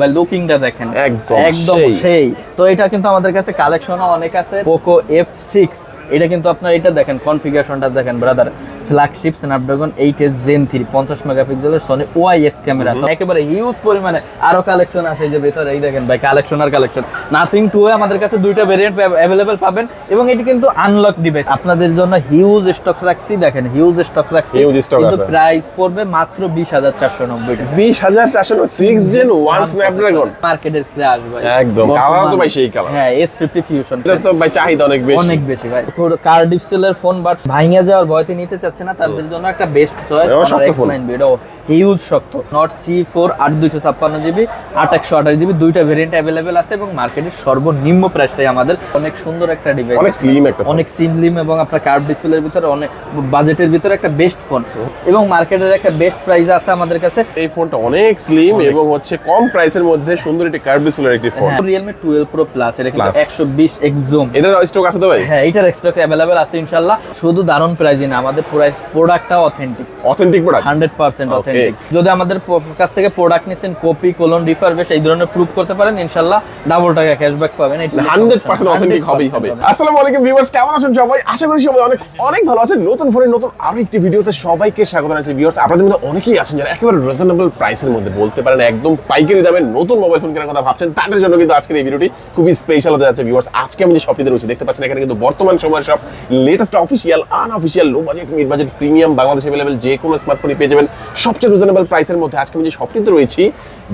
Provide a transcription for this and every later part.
ভাই লুকিংটা দেখেন। একদম একদম সেই। সেই। তো এটা কিন্তু আমাদের কাছে কালেকশনও অনেক আছে। পোকো এফ সিক্স এটা কিন্তু আপনার এটা দেখেন কনফিগারেশনটা দেখেন brother flagship Snapdragon eight S gen three পঞ্চাশ মেগাপিক্সেলের সনি ওয়াইএস ক্যামেরা একেবারে হিউজ পরিমাণে আরও কালেকশন আছে এই যে ভেতরে এই দেখেন ভাই কালেকশন আর কালেকশন নাথিং টু আমাদের কাছে দুইটা ভেরিয়েন্ট অ্যাভেলেবেল পাবেন এবং এটি কিন্তু আনলক ডিভাইস আপনাদের জন্য হিউজ স্টক রাখছি দেখেন হিউজ স্টক রাখছি। Stock কিন্তু আছে। প্রাইস পড়বে মাত্র বিশ হাজার চারশো নব্বই টাকা। বিশ হাজার চারশো সিক্স জেন ওয়ান স্ন্যাপড্রাগন মার্কেটের ক্রাশ ভাই। একদম, colour তো ভাই সেই colour। হ্যাঁ এস ফিফটি ফিউশন এটা তো ভাই চাহিদা অনেক বেশি। অনেক বেশি ভাই। কার ডিসপ্লের ফোন বাট ভাঙে যাওয়ার ভয়তে নিতে চাচ্ছে না তাদের জন্য একটা বেস্ট চয়েস এটাও শক্ত এক্স নাইন এটাও হিউজ শক্ত। নট সি ফোর আট দুইশো ছাপ্পান্ন জিবি আট একশো আঠাশ জিবি দুইটা ভেরিয়েন্ট অ্যাভেলেবেল আছে এবং মার্কেটের সর্বনিম্ন প্রাইসটাই আমাদের। অনেক সুন্দর একটা ডিভাইস অনেক স্লিম একটা। অনেক সিমলিম এবং আপনার কার্ভ ডিসপ্লের ভিতরে অনেক বাজেটের ভিতরে একটা বেস্ট ফোন এবং মার্কেটের একটা বেস্ট প্রাইস আছে আমাদের কাছে। এই ফোনটা অনেক স্লিম এবং হচ্ছে কম প্রাইসের মধ্যে সুন্দর একটি কার্ভ ডিসপ্লের একটি phone Realme twelve pro plus এটা কিন্তু Plus। একশো বিশ এক্সুম এটার স্টক আছে তো ভাই? হ্যাঁ এটার এক্সট্রা অ্যাভেলেবেল আছে ইনশাল্লাহ। শুধু দারুণ প্রাইজই না আমাদের price প্রোডাক্টটাও authentic authentic product hundred percent Okay. Authentic যদি আমাদের কাছ থেকে প্রোডাক্ট নিচ্ছেন কপি কোলন রিফারবেশ এই ধরনের প্রুফ করতে পারেন ডাবল টাকা ক্যাশব্যাক পাবেন এটা নিয়ে হান্ড্রেড সমস্যা পার্সেন্ট না। অথেন্টিক হবেই হবে হবে। আসসালামু আলাইকুম ভিউয়ার্স কেমন আছেন সবাই? আশা করি সবাই অনেক অনেক ভালো আছেন। নতুন ফোনের নতুন আরও একটি ভিডিওতে সবাইকে স্বাগত জানাচ্ছি ভিউয়ার্স আপনাদের মধ্যে অনেকেই আছেন যারা একেবারে রিজনেবল প্রাইসের মধ্যে বলতে পারেন একদম পাইকারি দামে নতুন মোবাইল ফোন কেনার কথা ভাবছেন তাদের জন্য কিন্তু আজকের এই ভিডিওটি খুবই স্পেশাল হতে যাচ্ছে ভিউয়ার্স আজকে আমি যে শপটিতে রয়েছি দেখতে পাচ্ছেন এখানে কিন্তু বর্তমান সময়ের সব latest official unofficial low budget mid budget premium Bangladesh available যে কোনো স্মার্টফোনই পেয়ে যাবেন, সবচেয়ে রিজনেবল প্রাইসের মধ্যে আজকে আমি যে শপটিতে রয়েছি,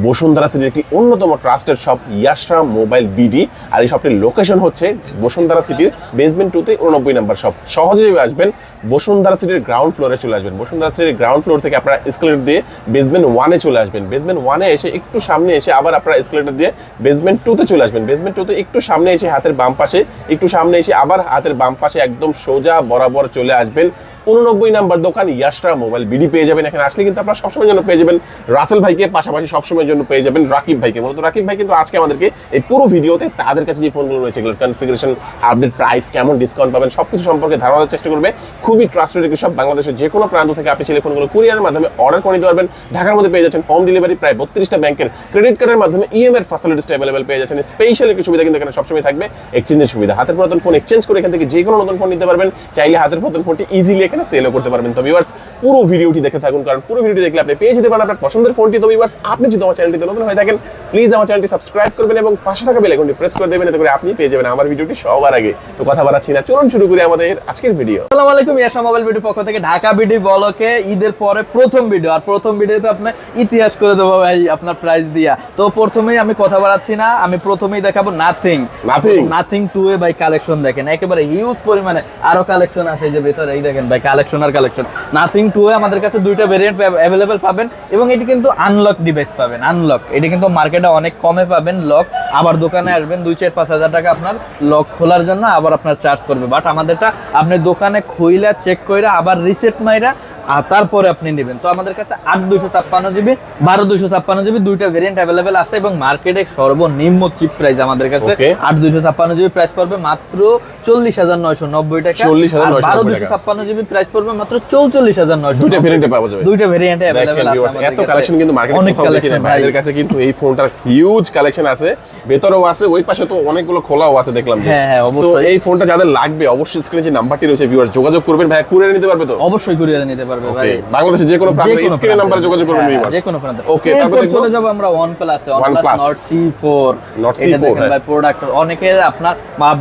বসুন্ধরা সিটির একটি অন্যতম trusted shop Yashra mobile BD আর এই শপটির লোকেশন হচ্ছে বসুন্ধরা সিটির বেসমেন্ট টুতে উননব্বই নাম্বার শপ সহজে আসবেন, বসুন্ধরা সিটির গ্রাউন্ড ফ্লোরে চলে আসবেন। বসুন্ধরা সিটির গ্রাউন্ড ফ্লোর থেকে আপনারা এসকেলেটর দিয়ে বেসমেন্ট ওয়ানে চলে আসবেন। বেসমেন্ট ওয়ানে এসে একটু সামনে এসে আবার আপনারা এসকেলেটর দিয়ে বেসমেন্ট টুতে চলে আসবেন। বেসমেন্ট টুতে একটু সামনে এসে হাতের বাম পাশে, একটু সামনে এসে আবার হাতের বাম পাশে একদম সোজা বরাবর চলে আসবেন। উননব্বই নাম্বার দোকান ইয়াশরা মোবাইল বিডি পেয়ে যাবেন। এখানে আসলে কিন্তু আপনারা সবসময়ের জন্য পেয়ে যাবেন। রাসেল ভাইকে পাশাপাশি সবসময়ের জন্য পেয়ে যাবেন রাকিব ভাইকে। মূলত রাকিব ভাই কিন্তু আজকে আমাদেরকে এই পুরো ভিডিওতে তাদের কাছে যে ফোনগুলো রয়েছে এগুলোর কনফিগারেশন আপডেট প্রাইস কেমন ডিসকাউন্ট পাবেন, সবকিছু সম্পর্কে ধারণা দেওয়ার চেষ্টা করবে। খুবই ট্রাস্টেড সব বাংলাদেশের যে কোনো প্রান্ত থেকে আপনি ফোনগুলো কুরিয়ারের মাধ্যমে অর্ডার করে নিতে পারবেন। ঢাকার মধ্যে পেয়ে যাচ্ছেন হোম ডেলিভারি প্রায় বত্রিশটা ব্যাংকের ক্রেডিট কার্ডের মাধ্যমে ইএমআই ফ্যাসিলিটিসটা অ্যাভেলেবল পেয়ে যাচ্ছেন। স্পেশাল একটি সুবিধা কিন্তু এখানে সবসময় থাকবে। এক্সচেঞ্জের সুবিধা। হাতের পুরাতন ফোন এক্সচেঞ্জ করে এখান থেকে যে কোনো নতুন ফোন নিতে পারবেন। চাইলে হাতের পুরাতন ফোনটি ইজিলি এখানে সেলও করতে পারবেন। তো ভিউয়ার্স পুরো ভিডিওটি দেখে থাকুন কারণ পুরো ভিডিওটি দেখলে আপনি পেয়ে যেতে পারেন আপনার পছন্দের ফোনটি তো ভিউয়ার্স আপনি যদি আমার চ্যানেলটিতে নতুন হয়ে থাকেন প্লিজ আমার চ্যানেলটি সাবস্ক্রাইব করবেন এবং পাশে থাকা বেল আইকনটি প্রেস করে দেবেন এতে করে আপনি পেয়ে যাবেন আমার ভিডিওটি সবার আগে। তো কথা বাড়াচ্ছি না চলুন শুরু করি আমাদের আজকের ভিডিও আসসালামু আলাইকুম ইয়াশা মোবাইল ভিডিও পক্ষ থেকে ঢাকা বিডি বলকে ঈদের পরে প্রথম ভিডিও আর প্রথম ভিডিওতে আপনার ইতিহাস করে দেবো ভাই আপনার প্রাইস দিয়া। তো প্রথমেই আমি কথা বাড়াচ্ছি না আমি প্রথমেই দেখাবো nothing Nothing? Nothing two A ভাই কালেকশন দেখেন একেবারে হিউজ পরিমাণে আরও কালেকশন আছে এই যে ভেতরে এই দেখেন ভাই কালেকশন আর কালেকশন নাথিং টু আমাদের কাছে দুইটা ভেরিয়েন্ট অ্যাভেলেবেল পাবেন এবং এটি কিন্তু আনলক ডিভাইস পাবেন আনলক এটি কিন্তু মার্কেটে অনেক কমে পাবেন লক আবার দোকানে আসবেন, দুই চার পাঁচ হাজার টাকা আপনার লক খোলার জন্য আবার আপনার চার্জ করবে। বাট আমাদেরটা আপনি দোকানে খুইলা চেক করে আবার রিসেট মাইরা আর তারপরে আপনি নেবেন। তো আমাদের কাছে আট দুশো ছাপ্পান্ন জিবি বারো দুশো ছাপ্পান্ন জিবি দুইটা ভেরিয়েন্ট অ্যাভেলেবেল আছে এবং মার্কেটে সর্বনিম্ন চিপ প্রাইস আমাদের কাছে। আট দুশো ছাপ্পান্ন জিবি প্রাইস পড়বে মাত্র চল্লিশ হাজার নয়শো নব্বই টাকা। 40,990 বারো দুশো ছাপ্পান্ন জিবি প্রাইস পড়বে মাত্র চৌচল্লিশ হাজার নয়শো দুইটা ভেরিয়েন্টে পাওয়া যাবে। দুইটা ভেরিয়েন্টে অ্যাভেলেবেল আছে এত। কালেকশন কিন্তু মার্কেটে অনেক কালেকশন ভাইদের কাছে কিন্তু এই ফোনটার হিউজ কালেকশন আছে। ভেতরেও আছে ওই পাশে তো অনেকগুলো খোলাও আছে দেখলাম। হ্যাঁ, হ্যাঁ, তো এই ফোনটা যাদের লাগবে অবশ্যই স্ক্রিনে যে নাম্বারটি রয়েছে ভিউয়ার যোগাযোগ করবেন ভাই। কুরিয়ার নিতে পারবে তো? অবশ্যই কুরিয়ারে নিতে পারবে ভাই বাংলাদেশে যে কোনো প্রান্তে স্ক্রিনে নাম্বারে যোগাযোগ করবেন হ্যাঁ, ভিউয়ার্স যে কোনো প্রান্তে। ওকে তারপর চলে যাব আমরা OnePlus এ। OnePlus OnePlus। Nord C4 Nord এটা C4, দেখেন হ্যাঁ। ভাই প্রোডাক্ট অনেকের আপনার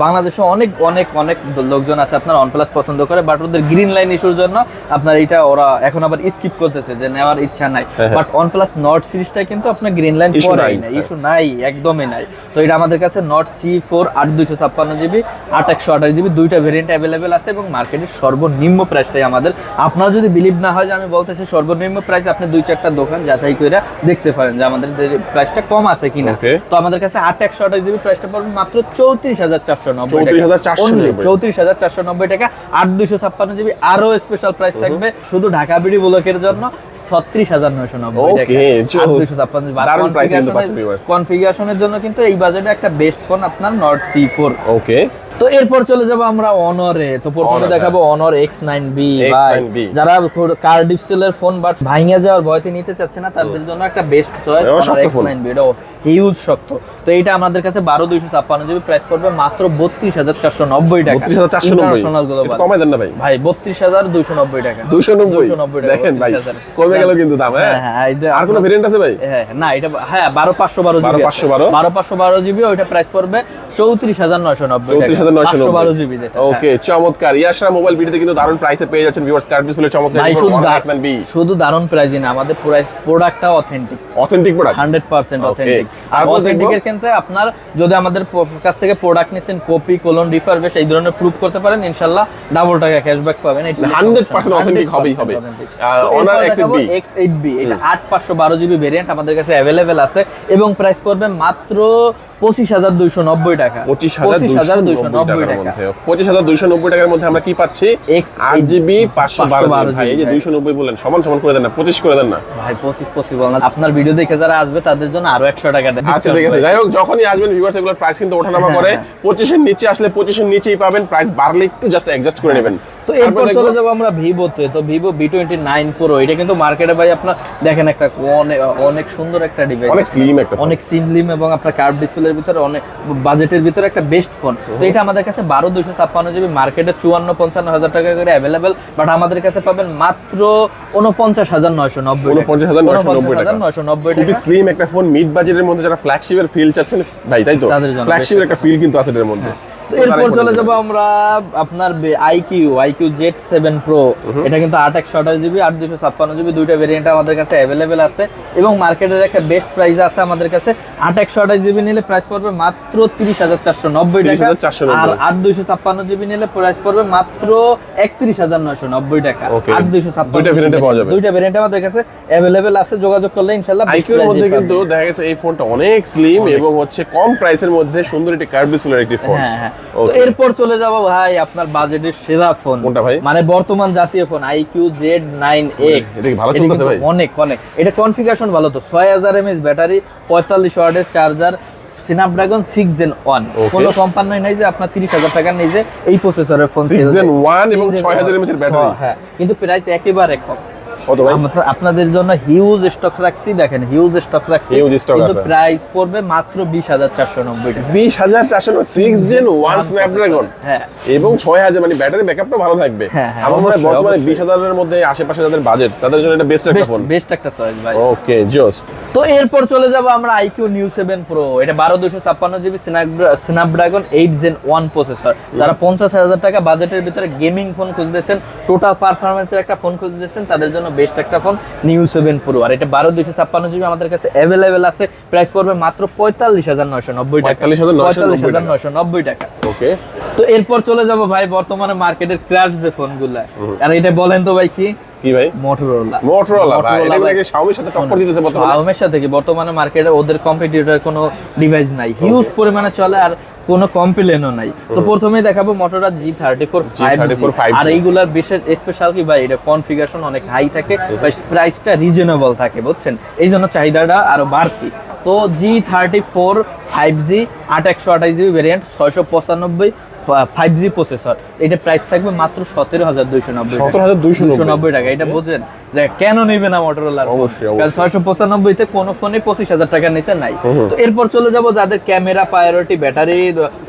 বাংলাদেশে অনেক অনেক অনেক লোকজন আছে আপনার OnePlus পছন্দ করে বাট ওদের গ্রিন লাইন ইস্যুর জন্য আপনার এটা ওরা এখন আবার স্কিপ করতেছে যে নেওয়ার ইচ্ছা নাই হ্যাঁ, হ্যাঁ। বাট OnePlus Nord সিরিজটা কিন্তু আপনার গ্রিন লাইন না হ্যাঁ। ইস্যু নাই একদমই নাই তো এটা আমাদের কাছে নট সি ফোর আট দুইশো ছাপ্পান্ন জিবি আট একশো আঠাশ জিবি দুইটা ভেরিয়েন্ট অ্যাভেলেবেল আছে এবং মার্কেটের সর্বনিম্ন প্রাইসটাই আমাদের আপনার যদি বিলিভ না হয় যে আমি বলতেছি সর্বনিম্ন প্রাইস আপনি দুই চারটা দোকান যাচাই করে দেখতে পারেন যে আমাদের প্রাইসটা কম আছে কিনা। তো আমাদের কাছে আট একশো আঠাশ জিবি প্রাইসটা পড়বে মাত্র চৌত্রিশ হাজার চারশো নব্বই চৌত্রিশ হাজার চারশো নব্বই। টাকা। আট দুইশো ছাপ্পান্ন জিবি আরও স্পেশাল প্রাইস থাকবে শুধু ঢাকা বিডি ব্লকের জন্য ছত্রিশ হাজার নয়শো নব্বই। কনফিগারেশনের জন্য কিন্তু এই বাজেটে একটা বেস্ট ফোন আপনার নট সি ফোর ওকে তো এরপর চলে যাব আমরা অনরে। তো প্রথমে দেখাবো অনর এক্স নাইন বি যারা কার ডিসপ্লের ফোন বাট ভাঙে যাওয়ার ভয়তে নিতে চাচ্ছে না তাদের জন্য একটা best choice X nine B এটা হিউজ শক্ত। তো এইটা আমাদের কাছে বারো দুইশো ছাপ্পান্ন জিবি প্রাইস পড়বে মাত্র বত্রিশ হাজার চারশো নব্বই টাকা। কমাই দেন না ভাই? ভাই বত্রিশ হাজার দুইশো নব্বই টাকা। দুশো নব্বই? দেখেন ভাই কমে গেল কিন্তু দাম হ্যাঁ? হ্যাঁ, হ্যাঁ, আর কোনো ভেরিয়েন্ট আছে ভাই? হ্যাঁ না এটা হ্যাঁ বারো পাঁচশো বারো 12,512 বারো পাঁচশো বারো? জিবি ওইটা প্রাইস পড়বে চৌত্রিশ হাজার নয়শো নব্বই চৌত্রিশ হাজার নয়শো পাঁচশো বারো জিবি যেটা ওকে চমৎকার ইয়াশরা মোবাইল ভিডিওতে কিন্তু দারুণ প্রাইসে পেয়ে যাচ্ছেন ভিউয়ার্স কার্ড ডিসপ্লে চমৎকার ভাই শুধু Honor দা- X9B শুধু দারুণ প্রাইজই না আমাদের প্রোডাক্টটা authentic authentic product hundred percent Okay. Authentic আর তারপর দেখবো? অথেন্টিকের ক্ষেত্রে আপনার যদি আমাদের প- কাছ থেকে প্রোডাক্ট নিছেন কপি কোলন রিফারবেশ এই ধরনের প্রুফ করতে পারেন ইনশাল্লাহ ডাবল টাকা ক্যাশব্যাক পাবেন এটা 100% authentic হবেই হবে। আহ, Honor X8B X8B এটা 8512 জিবি ভেরিয়েন্ট আমাদের কাছে अवेलेबल আছে এবং প্রাইস পড়বে মাত্র 25290 টাকা। পঁচিশ হাজার দুইশো নব্বই টাকা। পঁচিশ হাজার দুইশো নব্বই টাকার মধ্যে আমরা কি পাচ্ছি? আট জিবি পাঁচশো বারো ভাই এই যে দুইশো নব্বই বললেন সমান সমান করে দেন না পঁচিশ করে দেন না। ভাই 25 পসিবল না। আপনার ভিডিও দেখে যারা আসবে তাদের জন্য আরও 100 টাকা আচ্ছা ঠিক আছে। যাই হোক যখনই আসবেন ভিউয়ার্স এগুলোর প্রাইস কিন্তু ওঠানামা হ্যাঁ, করে হ্যাঁ। পঁচিশের নিচে আসলে পঁচিশের নিচেই পাবেন। প্রাইস বাড়লে একটু জাস্ট অ্যাডজাস্ট করে নেবেন। তো এরপর চলে যাব আমরা ভিভোতে। তো Vivo V twenty nine pro এটা কিন্তু মার্কেটে ভাই আপনার দেখেন একটা অনেক সুন্দর একটা ডিভাইস অনেক স্লিম একটা অনেক সিমলিম এবং আপনার কার্ভ ডিসপ্লের ভিতরে অনেক বাজেটের ভিতরে একটা বেস্ট ফোন তো এটা আমাদের কাছে বারো দুশো ছাপ্পান্ন জিবি মার্কেটে চুয়ান্ন পঞ্চান্ন হাজার টাকা করে অ্যাভেলেবেল বাট আমাদের কাছে পাবেন মাত্র উনপঞ্চাশ হাজার নয়শো নব্বই উনপঞ্চাশ হাজার নয়শো নব্বই টাকা। স্লিম একটা ফোন মিড বাজেটের মধ্যে যারা ফ্ল্যাগশিপের ফিল চাচ্ছেন ভাই তাই তো? ফ্ল্যাগশিপের একটা ফিল কিন্তু আছে এর মধ্যে। তো এরপর চলে যাব। আমরা আপনার iQOO iQOO Z seven pro এটা কিন্তু আট একশো আঠাশ জিবি আট দুশো ছাপ্পান্ন জিবি দুইটা ভেরিয়েন্ট আমাদের কাছে অ্যাভেলেবেল আছে। এবং মার্কেটের একটা বেস্ট প্রাইস আছে আমাদের কাছে। আট একশো আঠাশ জিবি নিলে প্রাইস পড়বে মাত্র তিরিশ হাজার চারশো নব্বই টাকা। আর আট দুইশো ছাপ্পান্ন জিবি নিলে প্রাইস পড়বে মাত্র একত্রিশ হাজার নয়শো নব্বই টাকা. আট দুইশো ছাপ্পান্ন দুইটা ভেরিয়েন্ট আমাদের কাছে অ্যাভেলেবেল আছে। যোগাযোগ করলে ইনশাল্লাহ আইকিউর মধ্যে কিন্তু দেখা গেছে এই ফোনটা অনেক স্লিম এবং হচ্ছে কম প্রাইসের মধ্যে সুন্দর একটি কার্ভ ডিসপ্লের একটি ফোন হ্যাঁ হ্যাঁ. এরপর চলে যাব ভাই আপনার বাজেটের সেরা ফোন কোনটা ভাই? মানে বর্তমান জাতীয় phone iQOO Z nine X ভালো চলতেছে ভাই? অনেক অনেক এটা কনফিগারেশন ভালো তো ছয় হাজার এমএস ব্যাটারি পঁয়তাল্লিশ ওয়াটের charger Snapdragon six gen one. কোনো কোম্পানি নাই যে আপনার তিরিশ হাজার টাকা নিয়ে যে এই প্রসেসরের ফোন 6 Gen 1 এবং 6000 mAh এর battery। হ্যাঁ কিন্তু প্রাইস একেবারে কম কত ভাই? আপনাদের জন্য হিউজ স্টক রাখছি দেখেন হিউজ স্টক রাখছি। Huge stock কিন্তু প্রাইস পড়বে মাত্র বিশ হাজার চারশো নব্বই টাকা। বিশ হাজার চারশো সিক্স জেন ওয়ান স্ন্যাপড্রাগন হ্যাঁ। এবং ছয় হাজার মানে ব্যাটারি ব্যাকআপটা ভালো থাকবে। হ্যাঁ, হ্যাঁ, আমার মনে হয় বর্তমানে অবশ্যই। বিশ হাজারের মধ্যে আশেপাশে যাদের বাজেট তাদের জন্য এটা বেস্ট একটা ফোন বেস্ট একটা চয়েস ভাই। ওকে জোস্ট তো এরপর চলে যাব আমরা আইকিউ নিউ সেভেন প্রো এটা বারো দুশো ছাপ্পান্ন GB Snapdragon eight gen one processor যারা পঞ্চাশ হাজার টাকা বাজেটের ভিতরে গেমিং ফোন খুঁজতেছেন টোটাল পারফরমেন্সের একটা ফোন খুঁজতেছেন তাদের জন্য বেস্ট একটা ফোন নিউ সেভেন প্রো আর এটা বারো দুশো ছাপ্পান্ন জিবি আমাদের কাছে অ্যাভেলেবেল আছে। প্রাইস পড়বে মাত্র পঁয়তাল্লিশ হাজার নয়শো নব্বই টাকা। 45,990 পঁয়তাল্লিশ হাজার নয়শো নব্বই টাকা। ওকে। তো এরপর চলে যাব ভাই বর্তমানে মার্কেটের ক্র্যাশ যে ফোনগুলা আর এটা বলেন তো ভাই কি? কি ভাই? মোটরোলা মোটরোলা ভাই। এটা নাকি শাওমির সাথে টক্কর দিতেছে বর্তমানে। শাওমির সাথে কি? বর্তমানে মার্কেটে ওদের কম্পিটিটর কোনো ডিভাইস নাই। হিউজ পরিমাণে চলে আর কোনো কমপ্লেনও নাই। তো প্রথমেই দেখাবো মোটরোলা জি থার্টি ফোর আর এইগুলার বিশেষ স্পেশাল কি ভাই? এটা কনফিগারেশন অনেক হাই থাকে। প্রাইসটা রিজনেবল থাকে বুঝছেন? এই জন্য চাহিদাটা আরও বাড়তি। তো G thirty four five G আট একশো আঠাশ জিবি ভেরিয়েন্ট ছয়শো পঁচানব্বই ফাইভ জি প্রসেসর এটা প্রাইস থাকবে মাত্র সতেরো হাজার দুইশো নব্বই 17,290 নব্বই। টাকা এটা বোঝেন? যে কেন নিবে না মোটরোলার অবশ্যই, কারণ ছয়শো পঁচানব্বই তে কোনো ফোনে পঁচিশ হাজার টাকার নিচে নাই। তো এরপর চলে যাব যাদের camera priority battery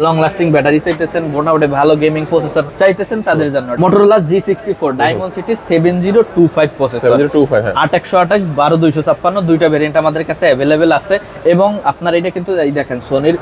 long lasting battery চাইতেছেন মোটামুটি ভালো গেমিং প্রসেসর চাইতেছেন তাদের জন্য। Motorola G sixty four Dimensity seven zero two five processor আট একশো আঠাশ বারো দুইশো ছাপ্পান্ন দুইটা ভেরিয়েন্ট আমাদের কাছে অ্যাভেলেবেল আছে। এবং আপনার এটা কিন্তু এই দেখেন সোনির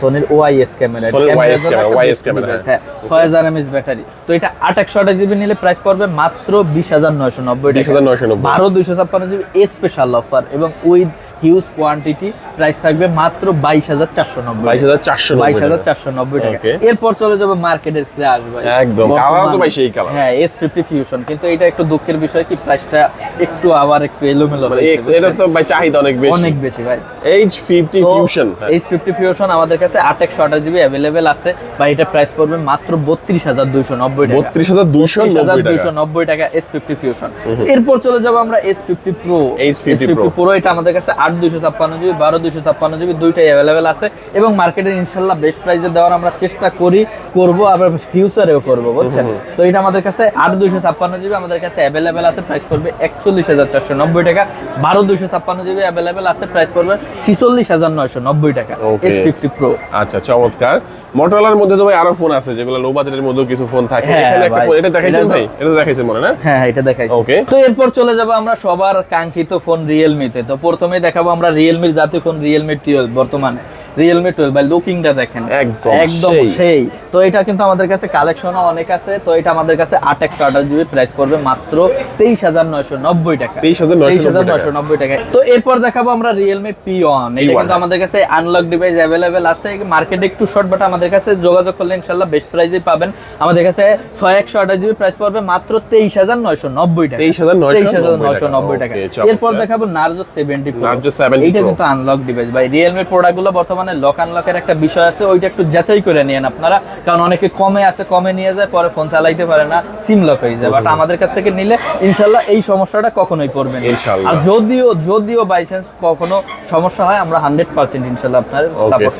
সোনির ওআইএস ক্যামেরা Sonyর ক্যামেরা camera, OIS হ্যাঁ। ছয় হাজার এমএস ব্যাটারি তো এটা আট একশো আঠাশ জিবি নিলে প্রাইস পড়বে মাত্র বিশ হাজার নয়শো নব্বই বিশ হাজার নয়শো নব্বই। বারো দুইশো ছাপ্পান্ন জিবি স্পেশাল অফার এবং উইথ হিউজ কোয়ান্টিটি প্রাইস থাকবে মাত্র বাইশ হাজার চারশো নব্বই বাইশ হাজার চারশো বাইশ হাজার চারশো নব্বই টাকা। এরপর চলে যাবে মার্কেটের ক্রাশ ভাই। একদম। বর্তমান- তো ভাই সেই কালার। হ্যাঁ এস ফিফটি ফিউশন কিন্তু এটা একটু দুঃখের বিষয় কি প্রাইসটা একটু আবার একটু এলোমেলো মানে এটা তো ভাই চাহিদা অনেক বেশি। অনেক বেশি ভাই। H fifty fusion H fifty fusion আমাদের কাছে আট একশো আঠাশ জিবি অ্যাভেলেবেল আছে। বা এটা প্রাইস পড়বে মাত্র বত্রিশ হাজার দুইশো নব্বই টাকা। বত্রিশ হাজার দুইশো টাকা। দুইশো নব্বই টাকা এস ফিফটি ফিউশন এরপর চলে যাব আমরা S fifty pro H50 Pro। Pro এটা আমাদের কাছে আট দুইশো ছাপ্পান্ন জিবি বারো দুইশো ছাপ্পান্ন জিবি দুইটাই অ্যাভেলেবেল আছে এবং মার্কেটে ইনশাল্লাহ বেস্ট প্রাইসে দেওয়ার আমরা চেষ্টা করি করব আবার ফিউচারেও করব বুঝছেন? তো এটা আমাদের কাছে আট দুইশো ছাপ্পান্ন জিবি আমাদের কাছে অ্যাভেলেবেল আছে প্রাইস পড়বে একচল্লিশ হাজার চারশো নব্বই টাকা। বারো দুইশো ছাপ্পান্ন জিবি অ্যাভেলেবেল আছে প্রাইস পড়বে ছিচল্লিশ হাজার নয়শো নব্বই টাকা এস ফিফটি প্রো আচ্ছা চমৎকার। মোটরলার মধ্যে তো ভাই আরও ফোন আছে যেগুলো লো বাজেটের মধ্যেও কিছু ফোন থাকে। হ্যাঁ, এখানে একটা ফোন এটা দেখাইছেন ভাই? এটা দেখাইছেন মনে না? হ্যাঁ এটা দেখাই Okay. তো এরপর চলে যাব আমরা সবার কাঙ্ক্ষিত ফোন রিয়েলমিতে তো প্রথমেই দেখাবো আমরা রিয়েলমির জাতীয় ফোন রিয়েলমি টুয়েলভ বর্তমানে। রিয়েলমি টুয়েলভ বা লুকিংটা দেখেন। একদম একদম সেই। তো এটা কিন্তু আমাদের কাছে কালেকশনও অনেক আছে। তো এটা আমাদের কাছে আট একশো আঠাশ জিবি প্রাইস পড়বে মাত্র তেইশ হাজার নয়শো নব্বই টাকা। 23,990 নয়শো নব্বই টাকা। তো এরপর দেখাবো আমরা রিয়েলমি পি ওয়ান এটা কিন্তু আমাদের কাছে আনলক ডিভাইস অ্যাভেলেবেল আছে। মার্কেটে একটু শর্ট বাট আমাদের কাছে যোগাযোগ করলে ইনশাল্লাহ বেস্ট প্রাইসে পাবেন। আমাদের কাছে ছয় একশো আঠাশ জিবি প্রাইস পড়বে মাত্র তেইশ হাজার নয়শো নব্বই টাকা। 23,990 তেইশ হাজার নয়শো নব্বই টাকা। এরপর দেখাবো নার্জো সেভেন্টি Narzo 70 এইটা Pro। কিন্তু আনলক ডিভাইস ভাই রিয়েলমি প্রোডাক্টগুলো বর্তমানে লক আনলকের একটা বিষয় আছে ওইটা একটু যাচাই করে নিয়েন আপনারা। কারণ অনেকে কমে আছে কমে নিয়ে যায় পরে ফোন চালাইতে পারে না সিম লক হয়ে যায়। বাট আমাদের কাছ থেকে নিলে ইনশাল্লাহ এই সমস্যাটা কখনোই পড়বে না। আর যদিও যদিও বাই চান্স কখনো সমস্যা হয় আমরা হান্ড্রেড পার্সেন্ট ইনশাল্লাহ আপনার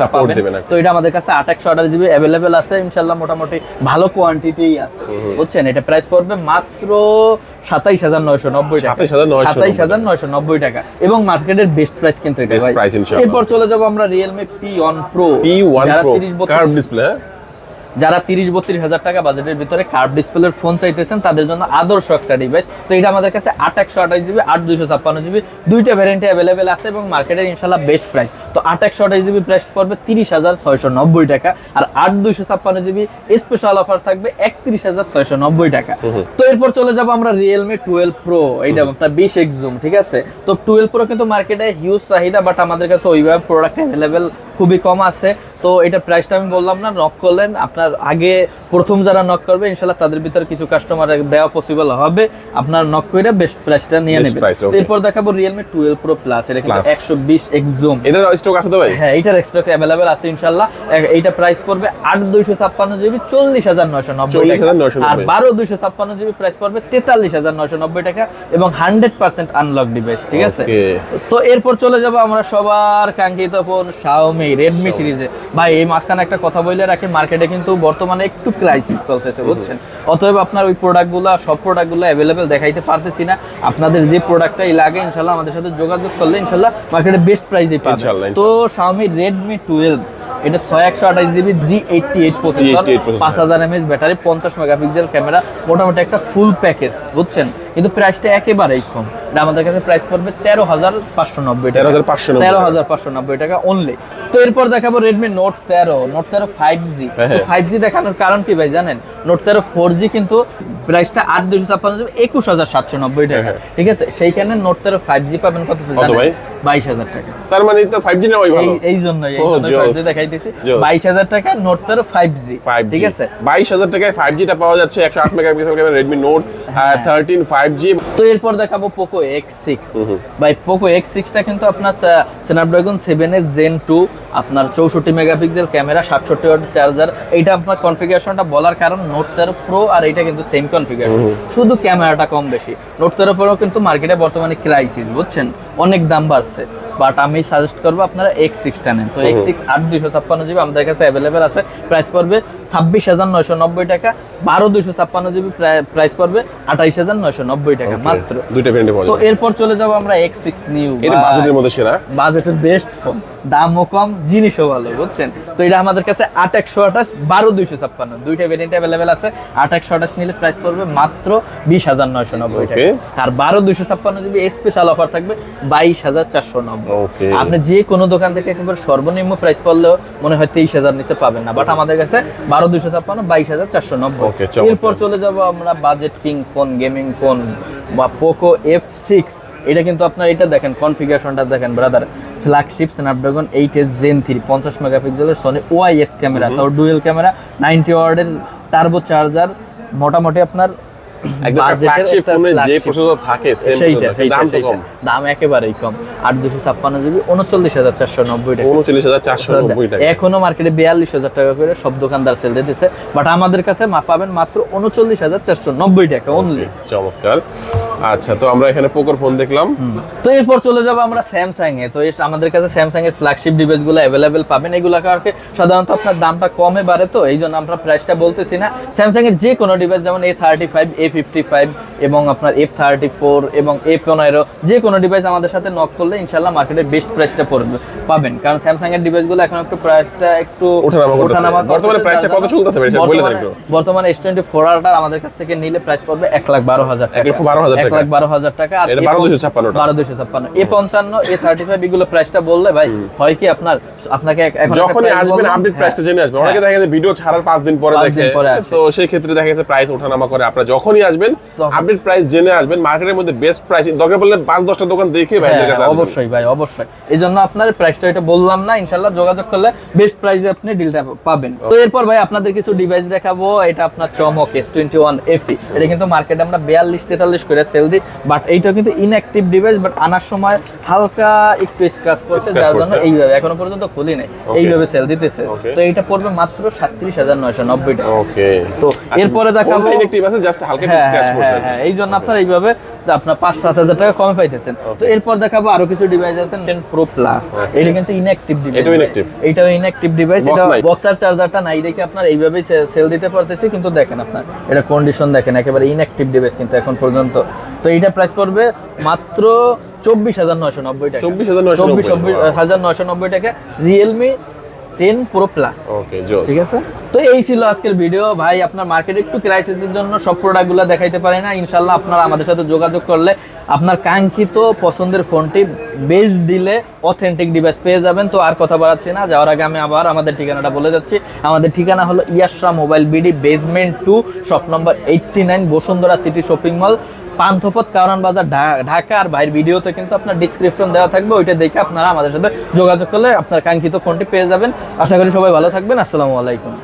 সাপোর্ট পাবেন। দেবেন তো এটা আমাদের কাছে আট একশো আঠাশ জিবি অ্যাভেলেবেল আছে ইনশাল্লাহ মোটামুটি ভালো কোয়ান্টিটি আছে। বুঝছেন? এটা প্রাইস পড়বে মাত্র সাতাইশ হাজার নয়শো নব্বই টাকা। 27,990 সাতাইশ হাজার নয়শো নব্বই টাকা। এবং মার্কেটের বেস্ট প্রাইস কিন্তু এটা। এরপর চলে যাব আমরা Realme P one pro P one pro curve display যারা তিরিশ বত্রিশ হাজার টাকা বাজেটের ভিতরে কার্ভ ডিসপ্লের ফোন চাইতেছেন তাদের জন্য আদর্শ একটা ডিভাইস তো এটা আমাদের কাছে আট একশো আঠাশ জিবি আট দুইশো ছাপ্পান্ন জিবি দুইটা ভ্যারিয়েন্টে অ্যাভেলেবেল আছে এবং মার্কেটের ইনশাল্লাহ বেস্ট প্রাইস তো আট একশো আঠাশ জিবি প্রাইস পড়বে তিরিশ হাজার ছয়শো নব্বই টাকা আর আট দুইশো ছাপ্পান্ন জিবি স্পেশাল অফার থাকবে একত্রিশ হাজার ছয়শো নব্বই টাকা। তো এরপর চলে যাব আমরা রিয়েলমি টুয়েলভ প্রো এইটা আপনার বিশ এক্স জুম ঠিক আছে? তো টুয়েলভ প্রো কিন্তু মার্কেটে হিউজ চাহিদা বাট আমাদের কাছে ওইভাবে প্রোডাক্ট অ্যাভেলেবেল খুবই কম আছে। তো এটা প্রাইসটা আমি বললাম না নক করলেন। আপনার আগে প্রথম যারা নক করবে ইনশাল্লাহ তাদের ভিতরে কিছু কাস্টমার দেওয়া পসিবল হবে। আপনার নক করে বেস্ট প্রাইসটা নিয়ে okay. এরপর দেখাবো রিয়েলমি টুয়েলভ প্রো প্লাস এটা কিন্তু একশো বিশ এক্সুম এটার স্টক আছে তো ভাই? হ্যাঁ এইটার এক্সট্রা অ্যাভেলেবেল আছে ইনশাল্লাহ এইটা প্রাইস পড়বে আট দুইশো ছাপ্পান্ন জিবি চল্লিশ হাজার নয়শো নব্বই আর বারো দুইশো ছাপ্পান্ন জিবি প্রাইস পড়বে তেতাল্লিশ হাজার নয়শো নব্বই টাকা এবং হান্ড্রেড পার্সেন্ট আনলক ডিভাইস ঠিক আছে? তো এরপর চলে যাব আমরা সবার কাঙ্ক্ষিত ফোন শাওমি রেডমি সিরিজে ভাই এই মাঝখানে একটা কথা বললে রাখি মার্কেটে কিন্তু বর্তমানে একটু ক্রাইসিস চলতেছে বুঝছেন? অতএব আপনার ওই প্রোডাক্টগুলো সব প্রোডাক্টগুলো অ্যাভেলেবেল দেখাইতে পারতেছি না। আপনাদের যে প্রোডাক্টটাই লাগে ইনশাল্লাহ আমাদের সাথে যোগাযোগ করলে ইনশাল্লাহ মার্কেটে বেস্ট প্রাইসে পাবেন। তো শাওমি রেডমি টুয়েলভ এটা ছয় একশো আঠাশ GB G eighty eight processor পাঁচ হাজার এমএচ ব্যাটারি পঞ্চাশ মেগাপিক্সেল ক্যামেরা মোটামুটি একটা ফুল প্যাকেজ বুঝছেন? কিন্তু প্রাইসটা একেবারেই কম। এটা আমাদের কাছে প্রাইস পড়বে তেরো হাজার পাঁচশো নব্বই টাকা। 13,590 তেরো হাজার পাঁচশো নব্বই টাকা অনলি তো এরপর দেখাবো রেডমি নোট তেরো নোট তেরো ফাইভ জি হ্যাঁ, হ্যাঁ। ফাইভ জি দেখানোর কারণ কি ভাই জানেন? নোট তেরো ফোর জি কিন্তু প্রাইসটা আট দুশো ছাপ্পান্ন একুশ হাজার সাতশো নব্বই টাকা। হ্যাঁ, ঠিক আছে? সেইখানে নোট তেরো ফাইভ জি পাবেন কত? বাইশ হাজার টাকা। তার মানে তো 5G না ভাই ভালো। এই- এই জন্যই এই ও, জন্যই জোস। 5G দেখাইতেছি। জোস। বাইশ হাজার টাকা নোট তেরো 5G ঠিক আছে? 22000 টাকায় 5G টা পাওয়া যাচ্ছে 108 মেগাপিক্সেল ক্যামেরা Redmi Note হ্যাঁ। 13 5G তো এরপর দেখাবো এক্স সিক্স ভাই পোকো এক্স সিক্সটা কিন্তু আপনার স্ন্যাপড্রাগন সেভেন এর জেন টু আপনার চৌষট্টি মেগাপিক্সেল ক্যামেরা সাতষট্টি ওয়াট চার্জার এইটা আপনার কনফিগারেশনটা বলার কারণ নোট তেরো প্রো আর এইটা কিন্তু সেম কনফিগারেশন শুধু ক্যামেরাটা কম বেশি। নোট তেরো প্রো কিন্তু মার্কেটে বর্তমানে ক্রাইসিস বুঝছেন? অনেক দাম বাড়ছে। বাট আমি সাজেস্ট করব আপনারা এক্স সিক্সটা নেন তো এক্স সিক্স আট দুইশো ছাপ্পান্ন জিবি আমাদের কাছে অ্যাভেলেবেল আছে। প্রাইস পড়বে ছাব্বিশ হাজার নয়শো নব্বই টাকা বারো দুইশো ছাপ্পান্ন জিবি প্রাইস পড়বে আঠাইশ হাজার নয়শো নব্বই টাকা মাত্র। দুইটা ভেরিয়েন্টে পাওয়া তো এরপর চলে যাব আমরা এক্স সিক্স নিউ বাজেটের মধ্যে সেরা। বাজেটের বেস্ট ফোন দামও কম জিনিসও ভালো বুঝছেন? তো এটা আমাদের কাছে আট একশো আঠাশ বারো দুইশো ছাপ্পান্ন। দুইটা ভেরিয়েন্ট অ্যাভেলেবেল আছে। আট একশো আঠাশ নিলে প্রাইস পড়বে মাত্র বিশ হাজার নয়শো নব্বই টাকা। আর বারো দুইশো ছাপ্পান্ন জিবি স্পেশাল অফার থাকবে বাইশ হাজার চারশো নব্বই। আপনি যে কোনো দোকান থেকে একেবারে সর্বনিম্ন প্রাইস পড়লেও মনে হয় তেইশ হাজার নিচে পাবেন না। বাট আমাদের কাছে বারো দুশো ছাপ্পান্ন বাইশ হাজার চারশো নব্বই। এরপর চলে যাব আমরা budget king phone gaming phone বা পোকো এফ সিক্স এটা কিন্তু আপনার এটা দেখেন কনফিগারেশনটা দেখেন brother flagship Snapdragon eight S gen three পঞ্চাশ মেগাপিক্সেলের সনি ওয়াইএস ক্যামেরা তাও ডুয়েল ক্যামেরা নাইনটি ওয়ার্ডের টার্বো চার্জার মোটামুটি আপনার ফ্ল্যাগশিপ ফোনে যে প্রসেসর থাকে দাম তো কম। দাম একেবারেই কম। আট দুশো ছাপ্পান্ন জিবি উনচল্লিশ হাজার চারশো নব্বই টাকা। উনচল্লিশ হাজার চারশো নব্বই টাকা। এখনও মার্কেটে বিয়াল্লিশ হাজার টাকা করে সব দোকানদার সেল দিতেছে বাট আমাদের কাছে পাবেন মাত্র উনচল্লিশ হাজার চারশো নব্বই টাকা অনলি চমৎকার। আচ্ছা তো আমরা এখানে পোকোর ফোন দেখলাম। তো এরপর চলে যাব আমরা স্যামসাং এ। তো আমাদের কাছে স্যামসাং এর ফ্ল্যাগশিপ ডিভাইসগুলো অ্যাভেলেবেল পাবেন। এগুলো কারণে সাধারণত আপনার দামটা কমে বাড়ে তো এই জন্য আমরা প্রাইসটা বলতেছি না। স্যামসাং এর যে কোনো ডিভাইস যেমন A thirty five A fifty five এবং আপনার এফ থার্টি ফোর এবং এ পনেরো যে কোনো ডিভাইস আমাদের সাথে নক করলে ইনশাল্লাহ মার্কেটে বেস্ট প্রাইসটা পড়বে পাবেন। কারণ স্যামসাং এর ডিভাইসগুলো এখন একটু প্রাইসটা একটু ওঠানামা বর্তমানে করতেছে, কত চলতেছে বর্তমানে- এস টোয়েন্টি ফোর আরটা আমাদের কাছ থেকে নিলে প্রাইস পড়বে এক লাখ বারো হাজার এক লক্ষ বারো হাজার এক লাখ বারো হাজার টাকা। আর বারো দুশো ছাপ্পান্ন বারো দুশো ছাপ্পান্ন। এ পঞ্চান্ন এ থার্টি ফাইভ এগুলো প্রাইসটা বললে ভাই হয় কি আপনার আপনাকে যখনই আসবেন আপডেট প্রাইসটা জেনে আসবেন। অনেকে হ্যাঁ। দেখা যাচ্ছে ভিডিও ছাড়ার পাঁচ দিন পরে দেখে তো সেই ক্ষেত্রে দেখা যাচ্ছে প্রাইস ওঠানামা করে। আপনারা যখনই আসবেন আপডেট প্রাইস জেনে আসবেন মার্কেটের মধ্যে বেস্ট প্রাইস দরকার পড়লে পাঁচ দশটা দোকান দেখে ভাইদের হ্যাঁ, কাছে অবশ্যই ভাই অবশ্যই। এই জন্য আপনার প্রাইসটা এটা বললাম না ইনশাল্লাহ যোগাযোগ করলে বেস্ট প্রাইসে আপনি ডিলটা পাবেন। তো এরপর ভাই আপনাদের কিছু ডিভাইস দেখাবো এটা আপনার চমক এস টোয়েন্টি ওয়ান এফি এটা কিন্তু মার্কেটে আমরা বিয়াল্লিশ তেতাল্লিশ করে সেল দিই বাট এইটা কিন্তু ইনঅ্যাক্টিভ ডিভাইস বাট আনার সময় হালকা একটু স্ক্র্যাচ করছে যার জন্য। এইভাবে এখনও পর্যন্ত খুলি নাই এইভাবে সেল দিতেছে। তো এইটা পড়বে মাত্র সাতত্রিশ হাজার নয়শো নব্বই টাকা। ওকে তো এরপরে দেখাবো ইনএক্টিভ আছে? জাস্ট হালকা স্ক্র্যাচ হ্যাঁ, এই জন্য আপনার এইভাবে আপনার পাঁচ সাত হাজার টাকা কমে পাইতেছেন। তো এরপর দেখাবো আরও কিছু ডিভাইস আছে টেন প্রো প্লাস এটা কিন্তু ইনঅ্যাক্টিভ ডিভাইস এটাও ইনঅ্যাক্টিভ ডিভাইস এটা বক্সার চার্জারটা নাই দেখে আপনার এইভাবেই সেল দিতে পারতেছি কিন্তু দেখেন আপনার এটা কন্ডিশন দেখেন একেবারে ইনঅ্যাক্টিভ ডিভাইস কিন্তু এখন পর্যন্ত। তো এইটা প্রাইস পড়বে মাত্র চব্বিশ হাজার নয়শো নব্বই টাকা। 24,990 চব্বিশ হাজার নয়শো নব্বই টাকা। Realme ten pro plus. Okay ঠিক আছে? তো এই ছিল আজকের ভিডিও ভাই আপনার মার্কেটে একটু ক্রাইসিসের জন্য সব প্রোডাক্টগুলো দেখাইতে পারি না। ইনশাল্লাহ আপনারা আমাদের সাথে যোগাযোগ করলে আপনার কাঙ্ক্ষিত পছন্দের ফোনটি বেস্ট দিলে অথেন্টিক ডিভাইস পেয়ে যাবেন। তো আর কথা বাড়াচ্ছি না। যাওয়ার আগে আমি আবার আমাদের ঠিকানাটা বলে যাচ্ছি। আমাদের ঠিকানা হলো Yasra mobile BD basement two shop number eighty nine Bashundhara City shopping mall Panthapath, কারণ বাজার ঢাকা আর ভাইয়ের ভিডিওতে কিন্তু আপনার ডিসক্রিপশন দেওয়া থাকবে। ওইটা দেখে আপনারা আমাদের সাথে যোগাযোগ করলে আপনার কাঙ্ক্ষিত ফোনটি পেয়ে যাবেন। আশা করি সবাই ভালো থাকবেন। আসসালামু আলাইকুম।